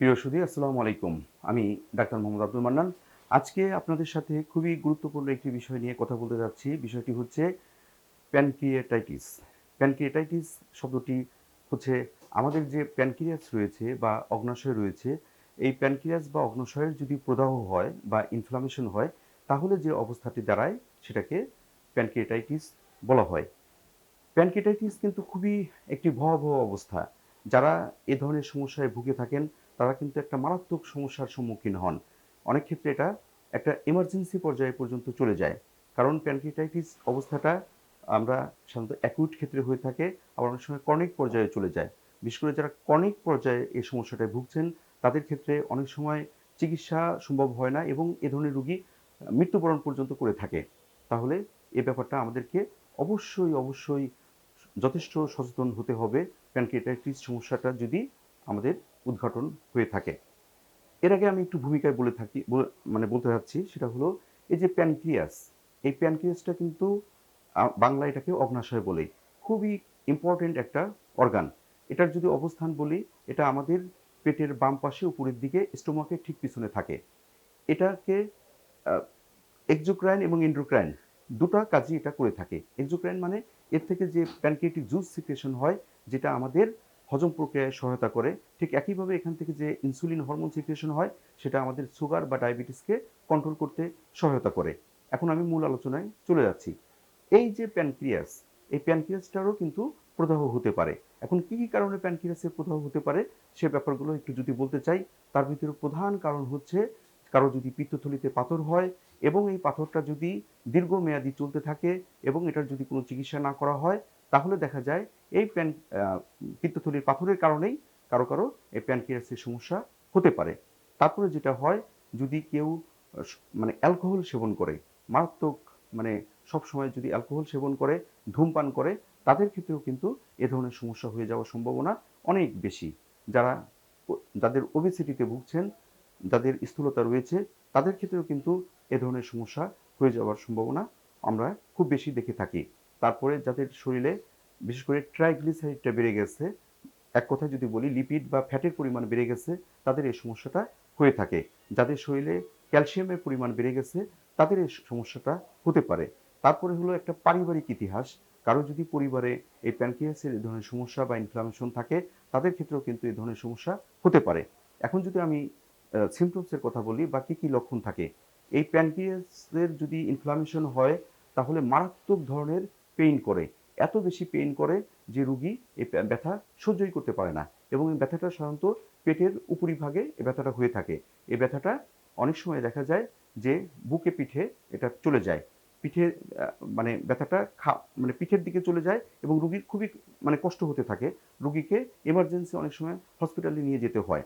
প্রিয় সুদী আসসালামু আলাইকুম। আমি ডাক্তার মোহাম্মদ আব্দুল মান্নান। আজকে আপনাদের সাথে খুবই গুরুত্বপূর্ণ একটি বিষয় নিয়ে কথা বলতে যাচ্ছি। বিষয়টি হচ্ছে প্যানক্রিয়েটাইটিস। প্যানক্রিয়েটাইটিস শব্দটি হচ্ছে আমাদের যে প্যানক্রিয়াস রয়েছে বা অগ্নাশয় রয়েছে, এই প্যানক্রিয়াস বা অগ্নাশয়ের যদি প্রদাহ হয় বা ইনফ্লামেশন হয়, তাহলে যে অবস্থাটি দাঁড়ায় সেটাকে প্যানক্রিয়েটাইটিস বলা হয়। প্যানক্রিয়েটাইটিস কিন্তু খুবই একটি ভয়াবহ অবস্থা। যারা এ ধরনের সমস্যায় ভুগে থাকেন তারা কিন্তু একটা মারাত্মক সমস্যার সম্মুখীন হন। অনেক ক্ষেত্রে এটা একটা এমার্জেন্সি পর্যায়ে পর্যন্ত চলে যায়। কারণ প্যানক্রিয়েটাইটিস অবস্থাটা আমরা সাধারণত অ্যাকুইট ক্ষেত্রে হয়ে থাকে, আবার অনেক সময় কর্নিক পর্যায়ে চলে যায়। বিশেষ করে যারা কর্নিক পর্যায়ে এই সমস্যাটায় ভুগছেন, তাদের ক্ষেত্রে অনেক সময় চিকিৎসা সম্ভব হয় না এবং এ ধরনের রুগী মৃত্যুবরণ পর্যন্ত করে থাকে। তাহলে এ ব্যাপারটা আমাদেরকে অবশ্যই অবশ্যই যথেষ্ট সচেতন হতে হবে। প্যানক্রিয়েটাইটিস সমস্যাটা যদি আমাদের উদ্ঘাটন হয়ে থাকে। এর আগে আমি একটু ভূমিকায় বলে থাকি মানে বলতে চাচ্ছি সেটা হলো এই যে প্যানক্রিয়াস, এই প্যানক্রিয়াসটা কিন্তু বাংলা এটাকে অগ্নাশয় বলে। খুবই ইম্পর্টেন্ট একটা অর্গান এটার যদি অবস্থান বলি, এটা আমাদের পেটের বাম পাশে উপরের দিকে স্টোমাকের ঠিক পিছনে থাকে। এটাকে এক্সোক্রাইন এবং ইন্ড্রোক্রাইন দুটো কাজই এটা করে থাকে। এক্সোক্রাইন মানে এর থেকে যে প্যানক্রিয়েটিক জুস সিক্রেশন হয়, যেটা আমাদের হজম প্রক্রিয়ায় সহায়তা করে। ঠিক একইভাবে এখান থেকে যে ইনসুলিন হরমোন সিক্রেশন হয়, সেটা আমাদের সুগার বা ডায়াবেটিসকে কন্ট্রোল করতে সহায়তা করে। এখন আমি মূল আলোচনায় চলে যাচ্ছি। এই যে প্যানক্রিয়াস এই প্যানক্রিয়াসটারও কিন্তু প্রদাহ হতে পারে। এখন কি কি কারণে প্যানক্রিয়াসের প্রদাহ হতে পারে, সে ব্যাপারগুলো একটু যদি বলতে চাই, তার ভিতরে প্রধান কারণ হচ্ছে কারও যদি পিত্তথলিতে পাথর হয় এবং এই পাথরটা যদি দীর্ঘমেয়াদী চলতে থাকে এবং এটার যদি কোনো চিকিৎসা না করা হয় তাহলে দেখা যায় এই প্যান পিত্তথলির পাথরের কারণেই কারও কারও এই প্যানক্রিয়াসের সমস্যা হতে পারে। তারপরে যেটা হয়, যদি কেউ মানে অ্যালকোহল সেবন করে, মারাত্মক মানে সব সময় যদি অ্যালকোহল সেবন করে, ধূমপান করে, তাদের ক্ষেত্রেও কিন্তু এ ধরনের সমস্যা হয়ে যাওয়ার সম্ভাবনা অনেক বেশি। যারা যাদের ওবেসিটিতে ভুগছেন, যাদের স্থূলতা রয়েছে, তাদের ক্ষেত্রেও কিন্তু এ ধরনের সমস্যা হয়ে যাওয়ার সম্ভাবনা আমরা খুব বেশি দেখে থাকি। তারপরে যাদের শরীরে, বিশেষ করে ট্রাইগ্লিসাইডটা বেড়ে গেছে, এক কথায় যদি বলি লিপিড বা ফ্যাটের পরিমাণ বেড়ে গেছে, তাদের এই সমস্যাটা হয়ে থাকে। যাদের শরীরে ক্যালসিয়ামের পরিমাণ বেড়ে গেছে, তাদের এই সমস্যাটা হতে পারে। তারপরে হলো একটা পারিবারিক ইতিহাস। কারও যদি পরিবারে এই প্যানক্রিয়াসের এই ধরনের সমস্যা বা ইনফ্লামেশন থাকে, তাদের ক্ষেত্রেও কিন্তু এই ধরনের সমস্যা হতে পারে। এখন যদি আমি সিমটমসের কথা বলি, বা কী কী লক্ষণ থাকে, এই প্যানক্রিয়াসের যদি ইনফ্লামেশন হয়, তাহলে মারাত্মক ধরনের পেইন করে, এত বেশি পেইন করে যে রুগী এই ব্যথা সহ্যই করতে পারে না এবং এই ব্যথাটা সাধারণত পেটের উপরিভাগে এই ব্যথাটা হয়ে থাকে। এই ব্যথাটা অনেক সময় দেখা যায় যে বুকে পিঠে এটা চলে যায়। পিঠে মানে ব্যথাটা খা মানে পিঠের দিকে চলে যায় এবং রুগীর খুবই মানে কষ্ট হতে থাকে। রুগীকে এমার্জেন্সি অনেক সময় হসপিটালে নিয়ে যেতে হয়।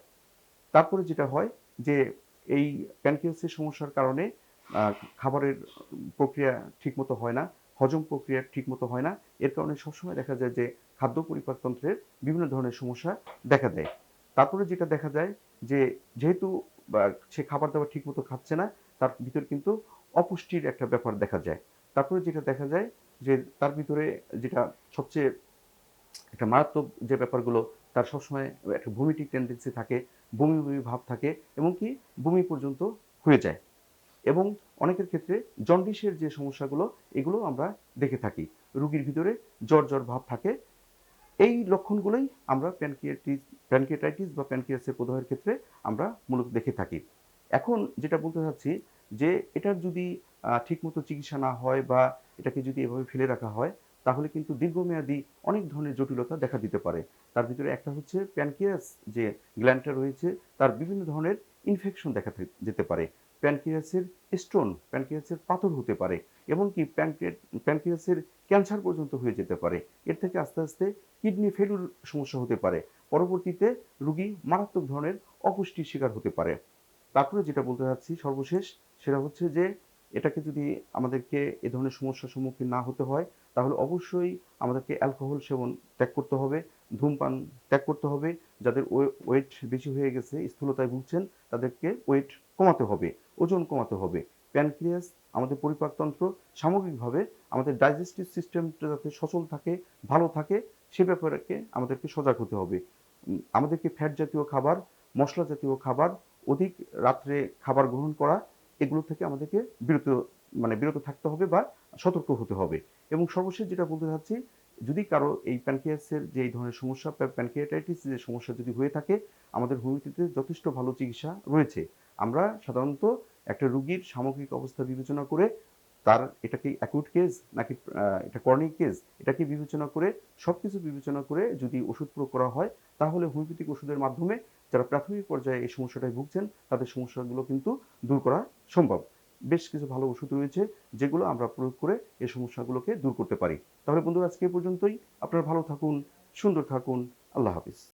তারপরে যেটা হয় যে এই প্যানক্রিয়াসের সমস্যার কারণে খাবারের প্রক্রিয়া ঠিকমতো হয় না। হজম প্রক্রিয়া ঠিকমতো হয় না। এর কারণে সবসময় দেখা যায় যে খাদ্য পরিপাকতন্ত্রের বিভিন্ন ধরনের সমস্যা দেখা দেয়। তারপরে যেটা দেখা যায় যে যেহেতু সে খাবার দাবার ঠিকমতো খাচ্ছে না, তার ভিতর কিন্তু অপুষ্টির একটা ব্যাপার দেখা যায়। তারপরে যেটা দেখা যায় যে তার ভিতরে যেটা সবচেয়ে একটা মারাত্মক যে ব্যাপারগুলো, তার সবসময় একটা ভূমিটিক টেন্ডেন্সি থাকে, বমি বমি ভাব থাকে এবং কি বমি পর্যন্ত হয়ে যায়। এবং অনেকের ক্ষেত্রে জন্ডিসের যে সমস্যাগুলো, এগুলো আমরা দেখে থাকি। রুগীর ভিতরে জ্বর জ্বর ভাব থাকে। এই লক্ষণগুলোই আমরা প্যানক্রিয়াটিস, প্যানক্রিয়াটাইটিস বা প্যানক্রিয়াসের প্রদাহের ক্ষেত্রে আমরা মূলত দেখে থাকি। এখন যেটা বলতে চাচ্ছি যে এটার যদি ঠিকমতো চিকিৎসা না হয় বা এটাকে যদি এভাবে ফেলে রাখা হয়, তাহলে কিন্তু দীর্ঘমেয়াদী অনেক ধরনের জটিলতা দেখা দিতে পারে। তার ভিতরে একটা হচ্ছে প্যানক্রিয়াস যে গ্ল্যান্ডটা রয়েছে, তার বিভিন্ন ধরনের ইনফেকশন দেখা যেতে পারে প্যানক্রিয়াসের স্টোন প্যানক্রিয়াসের পাথর হতে পারে, এমনকি প্যানক্রিয়া প্যানক্রিয়াসের ক্যান্সার পর্যন্ত হয়ে যেতে পারে। এর থেকে আস্তে আস্তে কিডনি ফেলুর সমস্যা হতে পারে। পরবর্তীতে রুগী মারাত্মক ধরনের অপুষ্টির শিকার হতে পারে। তারপরে যেটা বলতে চাচ্ছি সর্বশেষ, সেটা হচ্ছে যে এটাকে যদি আমাদেরকে এ ধরনের সমস্যার সম্মুখীন না হতে হয়, তাহলে অবশ্যই আমাদেরকে অ্যালকোহল সেবন ত্যাগ করতে হবে। ধূমপান ত্যাগ করতে হবে। যাদের ওয়েট বেশি হয়ে গেছে, স্থূলতায় ভুগছেন, তাদেরকে ওয়েট কমাতে হবে, ওজন কমাতে হবে। প্যানক্রিয়াস আমাদের পরিপাকতন্ত্র সামগ্রিকভাবে আমাদের ডাইজেস্টিভ সিস্টেমটা যাতে সচল থাকে, ভালো থাকে, সে ব্যাপারে আমাদেরকে সজাগ হতে হবে। আমাদেরকে ফ্যাট জাতীয় খাবার, মশলা জাতীয় খাবার, অধিক রাত্রে খাবার গ্রহণ করা, এগুলো থেকে আমাদেরকে বিরত মানে বিরত থাকতে হবে বা সতর্ক হতে হবে। এবং সর্বশেষ যেটা বলতে চাচ্ছি যদি কারও এই প্যানক্রিয়াসের যে এই ধরনের সমস্যা প্যানক্রিয়াটাইটিস যে সমস্যা যদি হয়ে থাকে, আমাদের হোমিওপ্যাথিতে যথেষ্ট ভালো চিকিৎসা রয়েছে। আমরা সাধারণত একটা রুগীর সামগ্রিক অবস্থা বিবেচনা করে তার এটা কি অ্যাকুট কেস নাকি এটা কর্নিক কেস এটাকে বিবেচনা করে সব কিছু বিবেচনা করে যদি ওষুধ প্রয়োগ করা হয়, তাহলে হোমিওপ্যাথিক ওষুধের মাধ্যমে যারা প্রাথমিক পর্যায়ে এই সমস্যাটায় ভুগছেন, তাদের সমস্যাগুলো কিন্তু দূর করা সম্ভব। বেশ কিছু ভালো ওষুধ রয়েছে যেগুলো আমরা প্রয়োগ করে এই সমস্যাগুলোকে দূর করতে পারি। তাহলে বন্ধুরা, আজকে পর্যন্তই। আপনারা ভালো থাকুন, সুন্দর থাকুন। আল্লাহ হাফিজ।